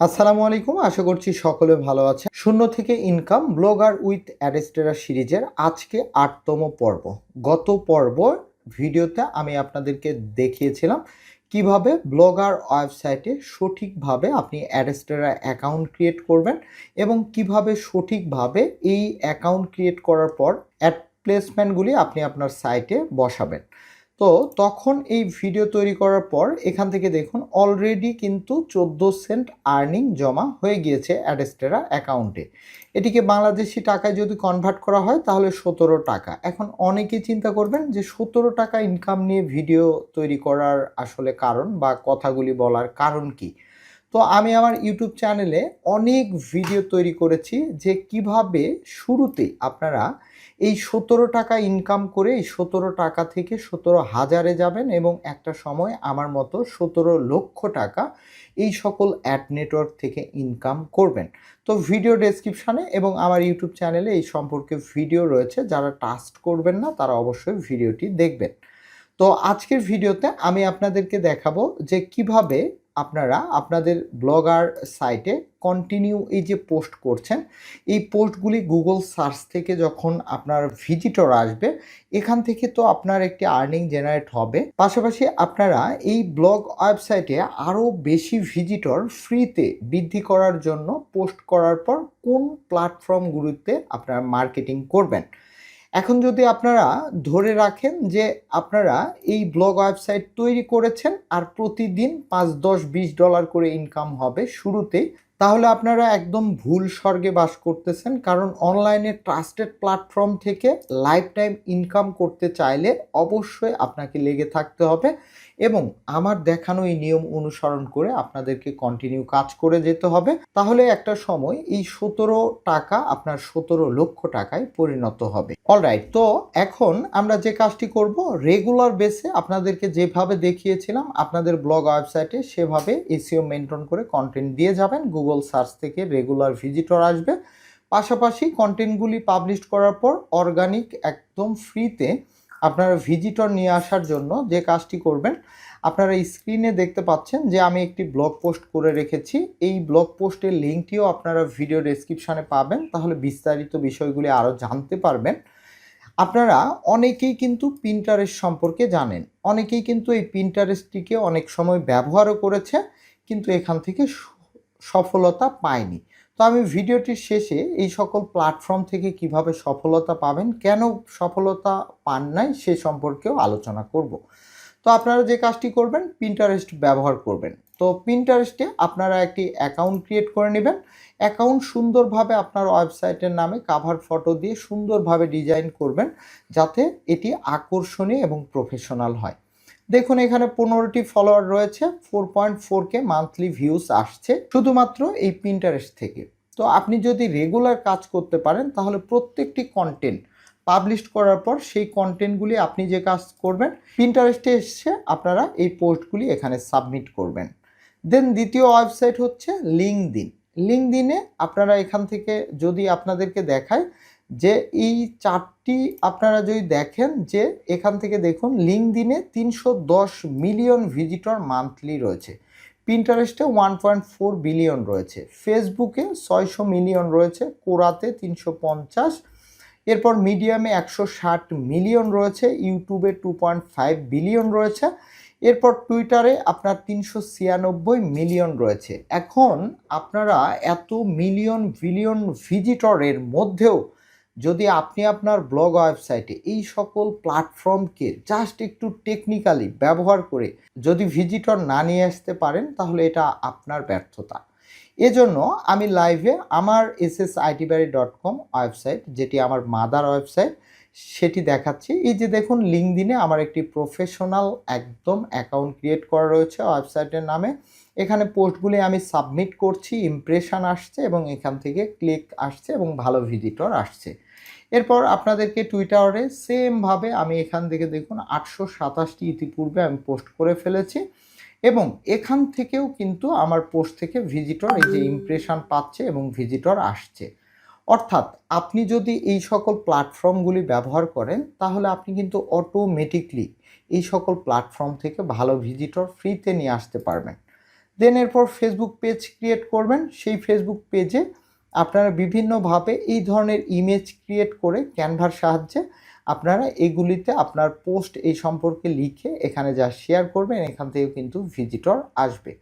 আসসালামু আলাইকুম, আশা করছি সকলে ভালো আছে শূন্য থেকে ইনকাম ব্লগার উইথ অ্যারেস্টেরা সিরিজের আজকে আটতম পর্ব। গত পর্ব ভিডিওতে আমি আপনাদেরকে দেখিয়েছিলাম কীভাবে ব্লগার ওয়েবসাইটে সঠিকভাবে আপনি অ্যারেস্টেরা অ্যাকাউন্ট ক্রিয়েট করবেন এবং কীভাবে সঠিকভাবে এই অ্যাকাউন্ট ক্রিয়েট করার পর অ্যাড প্লেসমেন্টগুলি আপনি আপনার সাইটে বসাবেন। তো তখন এই ভিডিও তৈরি করার পর এখান থেকে দেখুন অলরেডি কিন্তু চোদ্দ সেন্ট আর্নিং জমা হয়ে গিয়েছে অ্যাডেস্টেরা অ্যাকাউন্টে এটিকে বাংলাদেশি টাকায় যদি কনভার্ট করা হয় তাহলে সতেরো টাকা। এখন অনেকেই চিন্তা করবেন যে সতেরো টাকা ইনকাম নিয়ে ভিডিও তৈরি করার আসলে কারণ বা কথাগুলি বলার কারণ কি? তো আমি আমার ইউটিউব চ্যানেলে অনেক ভিডিও তৈরি করেছি যে কীভাবে শুরুতে আপনারা এই সতেরো টাকা ইনকাম করে এই সতেরো টাকা থেকে সতেরো হাজারে যাবেন এবং একটা সময় আমার মতো সতেরো লক্ষ টাকা এই সকল অ্যাড নেটওয়ার্ক থেকে ইনকাম করবেন। তো ভিডিও ডেসক্রিপশানে এবং আমার ইউটিউব চ্যানেলে এই সম্পর্কে ভিডিও রয়েছে। যারা টাস্ট করবেন না, তারা অবশ্যই ভিডিওটি দেখবেন। তো আজকের ভিডিওতে আমি আপনাদেরকে দেখাবো যে কীভাবে আপনারা আপনাদের ব্লগার সাইটে কন্টিনিউ এই যে পোস্ট করছেন, এই পোস্টগুলি গুগল সার্চ থেকে যখন আপনার ভিজিটর আসবে, এখান থেকে তো আপনার একটি আর্নিং জেনারেট হবে। পাশাপাশি আপনারা এই ব্লগ ওয়েবসাইটে আরও বেশি ভিজিটর ফ্রিতে বৃদ্ধি করার জন্য পোস্ট করার পর কোন প্ল্যাটফর্মগুলিতে আপনারা মার্কেটিং করবেন? এখন যদি আপনারা ধরে রাখেন যে আপনারা এই ব্লগ ওয়েবসাইট তৈরি করেছেন আর প্রতিদিন পাঁচ, দশ, বিশ ডলার করে ইনকাম হবে শুরুতেই, তাহলে আপনারা একদম ভুল স্বর্গে বাস করতেছেন। কারণ অনলাইনে ট্রাস্টেড প্ল্যাটফর্ম থেকে লাইফ টাইম ইনকাম করতে চাইলে অবশ্যই আপনাকে লেগে থাকতে হবে। এবং আমার দেখানো এই নিয়ম অনুসরণ করে আপনাদেরকে কন্টিনিউ কাজ করে যেতে হবে। তাহলে একটা সময় এই সতেরো টাকা আপনার সতেরো লক্ষ টাকায় পরিণত হবে। অলরাইট তো এখন আমরা যে কাজটি করব রেগুলার বেসে আপনাদেরকে যেভাবে দেখিয়েছিলাম, আপনাদের ব্লগ ওয়েবসাইটে সেভাবে এসিও মেনটেন করে কন্টেন্ট দিয়ে যাবেন। গুগল সার্চ থেকে রেগুলার ভিজিটর আসবে। পাশাপাশি কন্টেন্টগুলি পাবলিশ করার পর অর্গানিক একদম ফ্রিতে আপনারা ভিজিটর নিয়ে আসার জন্য যে কাজটি করবেন, আপনারা স্ক্রিনে দেখতে পাচ্ছেন যে আমি একটি ব্লগ পোস্ট করে রেখেছি। এই ব্লগ পোস্টের লিঙ্কটিও আপনারা ভিডিও ডেসক্রিপশানে পাবেন। তাহলে বিস্তারিত বিষয়গুলি আরও জানতে পারবেন। আপনারা অনেকেই কিন্তু প্রিন্টারেস্ট সম্পর্কে জানেন। অনেকেই কিন্তু এই প্রিন্টারেস্টটিকে অনেক সময় ব্যবহারও করেছে, কিন্তু এখান থেকে সফলতা পায়নি। তো আমি ভিডিওটির শেষে এই সকল প্ল্যাটফর্ম থেকে কীভাবে সফলতা পাবেন, কেন সফলতা পান নাই সে সম্পর্কেও আলোচনা করব। তো আপনারা যে কাজটি করবেন পিন্টারেস্ট ব্যবহার করবেন। তো পিন্টারেস্টে আপনারা একটি অ্যাকাউন্ট ক্রিয়েট করে নেবেন। অ্যাকাউন্ট সুন্দরভাবে আপনার ওয়েবসাইটের নামে কাভার ফটো দিয়ে সুন্দরভাবে ডিজাইন করবেন, যাতে এটি আকর্ষণীয় এবং প্রফেশনাল হয়। দেখুন, এখানে পনেরোটি ফলোয়ার রয়েছে four point four K monthly views আসছে, শুধুমাত্র এই পিন্টারেস্ট থেকে। তো আপনি যদি রেগুলার কাজ করতে পারেন, তাহলে প্রত্যেকটি কন্টেন্ট পাবলিশ করার পর সেই কন্টেন্টগুলি আপনি যে কাজ করবেন পিন্টারেস্টে এসে আপনারা এই পোস্টগুলি এখানে সাবমিট করবেন। দেন দ্বিতীয় ওয়েবসাইট হচ্ছে লিঙ্ক দিন লিঙ্ক দিনে আপনারা এখান থেকে যদি আপনাদেরকে দেখায় যে এই চারটি আপনারা যদি দেখেন যে এখান থেকে দেখুন লিঙ্ক দিনে তিনশো দশ মিলিয়ন ভিজিটর মান্থলি রয়েছে। পিন্টারেস্টে ওয়ান পয়েন্ট ফোর বিলিয়ন রয়েছে। ফেসবুকে ছয়শো মিলিয়ন রয়েছে। কোরাতে তিনশো পঞ্চাশ। এরপর মিডিয়ামে একশো ষাট মিলিয়ন রয়েছে। ইউটিউবে টু পয়েন্ট ফাইভ বিলিয়ন রয়েছে। এরপর টুইটারে আপনার তিনশো ছিয়ানব্বই মিলিয়ন রয়েছে। এখন আপনারা এত মিলিয়ন বিলিয়ন ভিজিটরের মধ্যেও যদি আপনি আপনার ব্লগ ওয়েবসাইটে এই সকল প্ল্যাটফর্মকে জাস্ট একটু টেকনিক্যালি ব্যবহার করে যদি ভিজিটর না নিয়ে আসতে পারেন, তাহলে এটা আপনার ব্যর্থতা। এজন্য আমি লাইভে আমার S S ITbari dot com website যেটি আমার মাদার ওয়েবসাইট সেটি দেখাচ্ছি। এই যে দেখুন লিঙ্কদিনে আমার একটি প্রফেশনাল একদম অ্যাকাউন্ট ক্রিয়েট করা রয়েছে ওয়েবসাইটের নামে। এখানে পোস্টগুলি আমি সাবমিট করছি ইমপ্রেশন আসছে এবং এখান থেকে ক্লিক আসছে এবং ভালো ভিজিটর আসছে। এরপর আপনাদেরকে টুইটারে সেমভাবে আমি এখান থেকে দেখুন আটশো সাতাশটি ইতিপূর্বে আমি পোস্ট করে ফেলেছি এবং এখান থেকেও কিন্তু আমার পোস্ট থেকে ভিজিটর এই যে ইমপ্রেশন পাচ্ছে এবং ভিজিটর আসছে। অর্থাৎ আপনি যদি এই সকল প্ল্যাটফর্মগুলি ব্যবহার করেন, তাহলে আপনি কিন্তু অটোমেটিকলি এই সকল প্ল্যাটফর্ম থেকে ভালো ভিজিটর ফ্রিতে নিয়ে আসতে পারবেন। দেন এরপর ফেসবুক পেজ ক্রিয়েট করবেন। সেই ফেসবুক পেজে আপনারা বিভিন্নভাবে এই ধরনের ইমেজ ক্রিয়েট করে ক্যানভার সাহায্যে আপনারা এগুলিতে আপনার পোস্ট এই সম্পর্কে লিখে এখানে যা শেয়ার করবেন, এখান থেকে কিন্তু ভিজিটর আসবে।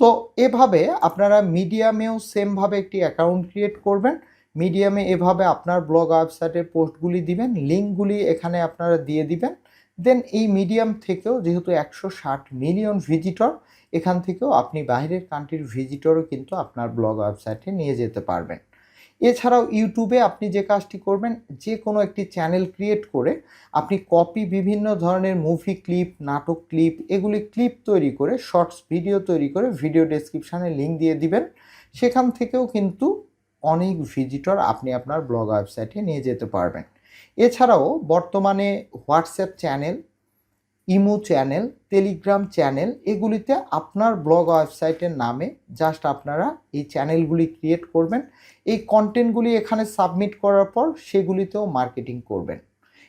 তো এভাবে আপনারা মিডিয়ামেও সেমভাবে একটি অ্যাকাউন্ট ক্রিয়েট করবেন। মিডিয়ামে এভাবে আপনার ব্লগ ওয়েবসাইটের পোস্টগুলি দিবেন লিঙ্কগুলি এখানে আপনারা দিয়ে দিবেন। দেন এই মিডিয়াম থেকেও যেহেতু একশো ষাট মিলিয়ন ভিজিটর এখান থেকেও আপনি বাইরের কান্ট্রির ভিজিটরও কিন্তু আপনার ব্লগ ওয়েবসাইটে নিয়ে যেতে পারবেন। এছাড়াও ইউটিউবে আপনি যে কাজটি করবেন যে কোনো একটি চ্যানেল ক্রিয়েট করে আপনি কপি বিভিন্ন ধরনের মুভি ক্লিপ নাটক ক্লিপ এগুলি ক্লিপ তৈরি করে শর্টস ভিডিও তৈরি করে ভিডিও ডেসক্রিপশানে লিঙ্ক দিয়ে দিবেন। সেখান থেকেও কিন্তু অনেক ভিজিটর আপনি আপনার ব্লগ ওয়েবসাইটে নিয়ে যেতে পারবেন। এছাড়াও বর্তমানে WhatsApp channel, imo channel, Telegram channel, এগুলিতে আপনার ব্লগ ওয়েবসাইটের নামে জাস্ট আপনারা এই চ্যানেলগুলি ক্রিয়েট করবেন। এই কন্টেন্টগুলি এখানে সাবমিট করার পর সেগুলিতেও মার্কেটিং করবেন।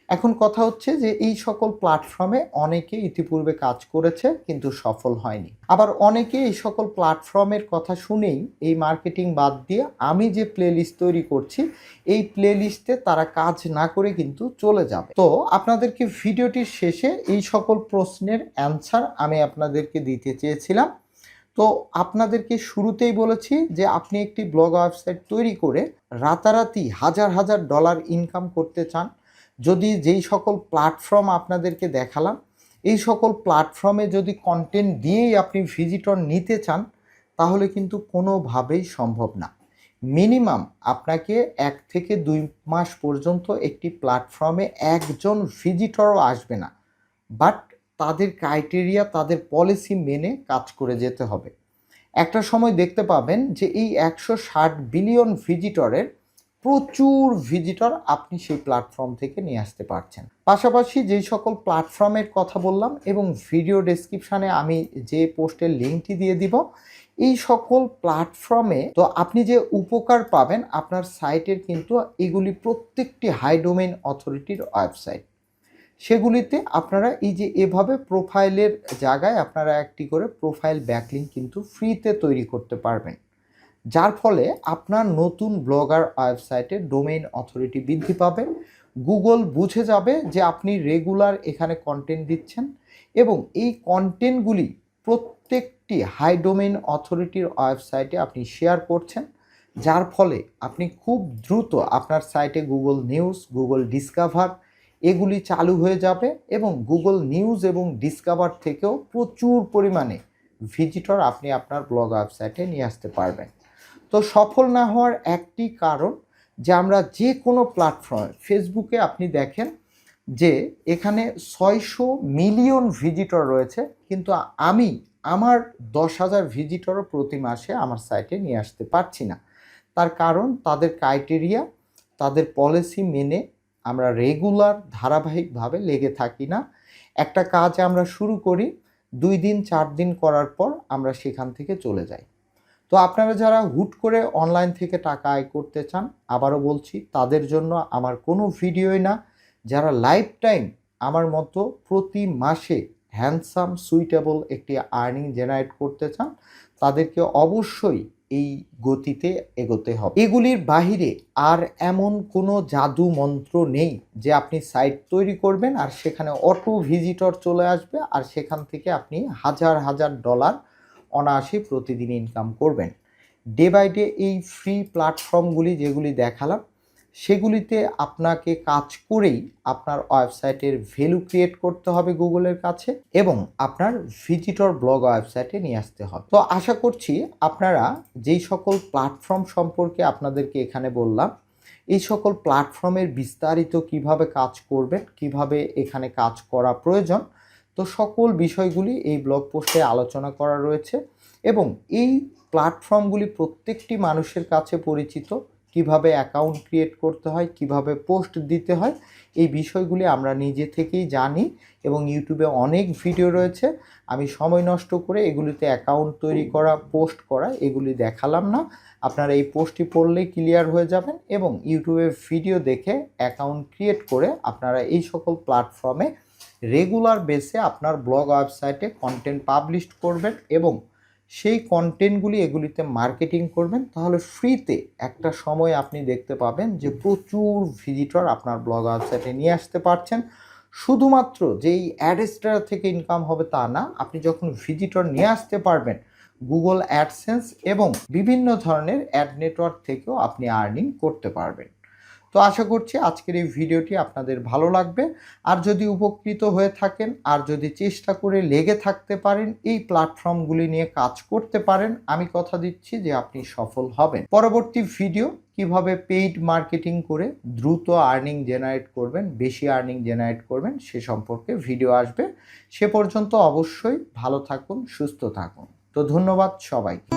এখন কথা হচ্ছে যে এই সকল প্ল্যাটফর্মে অনেকে ইতিপূর্বে কাজ করেছে, কিন্তু সফল হয়নি। আবার অনেকে এই সকল প্ল্যাটফর্মের কথা শুনেই এই মার্কেটিং বাদ দিয়ে আমি যে প্লেলিস্ট তৈরি করছি, এই প্লেলিস্টে তারা কাজ না করে কিন্তু চলে যাবে। তো আপনাদেরকে ভিডিওটির শেষে এই সকল প্রশ্নের অ্যান্সার আমি আপনাদেরকে দিতে চেয়েছিলাম। তো আপনাদেরকে শুরুতেই বলেছি যে আপনি একটি ব্লগ ওয়েবসাইট তৈরি করে রাতারাতি হাজার হাজার ডলার ইনকাম করতে চান যদি যেই সকল প্ল্যাটফর্ম আপনাদেরকে দেখালাম, এই সকল প্ল্যাটফর্মে যদি কন্টেন্ট দিয়েই আপনি ভিজিটর নিতে চান, তাহলে কিন্তু কোনোভাবেই সম্ভব না। মিনিমাম আপনাকে এক থেকে দুই মাস পর্যন্ত একটি প্ল্যাটফর্মে একজন ভিজিটরও আসবে না। বাট তাদের ক্রাইটেরিয়া তাদের পলিসি মেনে কাজ করে যেতে হবে। একটা সময় দেখতে পাবেন যে এই একশো ষাট বিলিয়ন ভিজিটরের প্রচুর ভিজিটর আপনি সেই প্ল্যাটফর্ম থেকে নিয়ে আসতে পারছেন। পাশাপাশি যেই সকল প্ল্যাটফর্মের কথা বললাম এবং ভিডিও ডেসক্রিপশানে আমি যে পোস্টের লিঙ্কটি দিয়ে দিব, এই সকল প্ল্যাটফর্মে তো আপনি যে উপকার পাবেন আপনার সাইটের কিন্তু এগুলি প্রত্যেকটি হাই ডোমেইন অথরিটির ওয়েবসাইট সেগুলিতে আপনারা এই যে এভাবে প্রোফাইলের জায়গায় আপনারা একটি করে প্রোফাইল ব্যাকলিং কিন্তু ফ্রিতে তৈরি করতে পারবেন। যার ফলে আপনার নতুন ব্লগার ওয়েবসাইটে ডোমেইন অথরিটি বৃদ্ধি পাবে, গুগল বুঝে যাবে যে আপনি রেগুলার এখানে কন্টেন্ট দিচ্ছেন এবং এই কন্টেন্টগুলি প্রত্যেকটি হাই ডোমেইন অথরিটির ওয়েবসাইটে আপনি শেয়ার করছেন, যার ফলে আপনি খুব দ্রুত আপনার সাইটে গুগল নিউজ গুগল ডিসকাভার এগুলি চালু হয়ে যাবে এবং গুগল নিউজ এবং ডিসকাভার থেকেও প্রচুর পরিমাণে ভিজিটর আপনি আপনার ব্লগ ওয়েবসাইটে নিয়ে আসতে পারবেন। তো সফল না হওয়ার একটি কারণ যে আমরা যে কোনো প্ল্যাটফর্মে ফেসবুকে আপনি দেখেন যে এখানে ছয়শো মিলিয়ন ভিজিটর রয়েছে, কিন্তু আমি আমার দশ হাজার ভিজিটরও প্রতি মাসে আমার সাইটে নিয়ে আসতে পারছি না। তার কারণ তাদের ক্রাইটেরিয়া তাদের পলিসি মেনে আমরা রেগুলার ধারাবাহিকভাবে লেগে থাকি না। একটা কাজ আমরা শুরু করি, দুই দিন, চার দিন করার পর আমরা সেখান থেকে চলে যাই। তো আপনারা যারা হুট করে অনলাইন থেকে টাকা আয় করতে চান, আবারও বলছি, তাদের জন্য আমার কোনো ভিডিওই না। যারা লাইফ টাইম আমার মতো প্রতি মাসে হ্যান্ডসাম সুইটেবল একটি আর্নিং জেনারেট করতে চান, তাদেরকে অবশ্যই এই গতিতে এগোতে হবে। এগুলির বাহিরে আর এমন কোনো জাদু মন্ত্র নেই যে আপনি সাইট তৈরি করবেন আর সেখানে অটো ভিজিটর চলে আসবে আর সেখান থেকে আপনি হাজার হাজার ডলার অনায়াসে প্রতিদিন ইনকাম করবেন। ডে বাই ডে এই ফ্রি প্ল্যাটফর্মগুলি যেগুলি দেখালাম, সেগুলিতে আপনাকে কাজ করেই আপনার ওয়েবসাইটের ভ্যালু ক্রিয়েট করতে হবে গুগলের কাছে এবং আপনার ভিজিটর ব্লগ ওয়েবসাইটে নিয়ে আসতে হবে। তো আশা করছি আপনারা যেই সকল প্ল্যাটফর্ম সম্পর্কে আপনাদেরকে এখানে বললাম, এই সকল প্ল্যাটফর্মের বিস্তারিত কীভাবে কাজ করবেন, কীভাবে এখানে কাজ করা প্রয়োজন তো সকল বিষয়গুলি এই ব্লগ পোস্টে আলোচনা করা রয়েছে এবং এই প্ল্যাটফর্মগুলি প্রত্যেকটি মানুষের কাছে পরিচিত। কীভাবে অ্যাকাউন্ট ক্রিয়েট করতে হয়, কীভাবে পোস্ট দিতে হয়, এই বিষয়গুলি আমরা নিজে থেকেই জানি এবং ইউটিউবে অনেক ভিডিও রয়েছে। আমি সময় নষ্ট করে এগুলিতে অ্যাকাউন্ট তৈরি করা পোস্ট করা, এগুলি দেখালাম না। আপনারা এই পোস্টটি পড়লেই ক্লিয়ার হয়ে যাবেন এবং ইউটিউবে ভিডিও দেখে অ্যাকাউন্ট ক্রিয়েট করে আপনারা এই সকল প্ল্যাটফর্মে রেগুলার বেসে আপনার ব্লগ ওয়েবসাইটে কন্টেন্ট পাবলিশ করবেন এবং সেই কন্টেন্টগুলি এগুলিতে মার্কেটিং করবেন, তাহলে ফ্রিতে একটা সময় আপনি দেখতে পাবেন যে প্রচুর ভিজিটর আপনার ব্লগ ওয়েবসাইটে নিয়ে আসতে পারছেন। শুধুমাত্র যেই অ্যাডেস্টার থেকে ইনকাম হবে তা না, আপনি যখন ভিজিটর নিয়ে আসতে পারবেন গুগল অ্যাডসেন্স এবং বিভিন্ন ধরনের অ্যাড নেটওয়ার্ক থেকেও আপনি আর্নিং করতে পারবেন। তো আশা করছি আজকের এই ভিডিওটি আপনাদের ভালো লাগবে। আর যদি উপকৃত হয়ে থাকেন, আর যদি চেষ্টা করে লেগে থাকতে পারেন, এই প্ল্যাটফর্মগুলি নিয়ে কাজ করতে পারেন, আমি কথা দিচ্ছি যে আপনি সফল হবেন। পরবর্তী ভিডিও, কীভাবে পেইড মার্কেটিং করে দ্রুত আর্নিং জেনারেট করবেন, বেশি আর্নিং জেনারেট করবেন, সে সম্পর্কে ভিডিও আসবে। সে পর্যন্ত অবশ্যই ভালো থাকুন, সুস্থ থাকুন। তো ধন্যবাদ সবাইকে।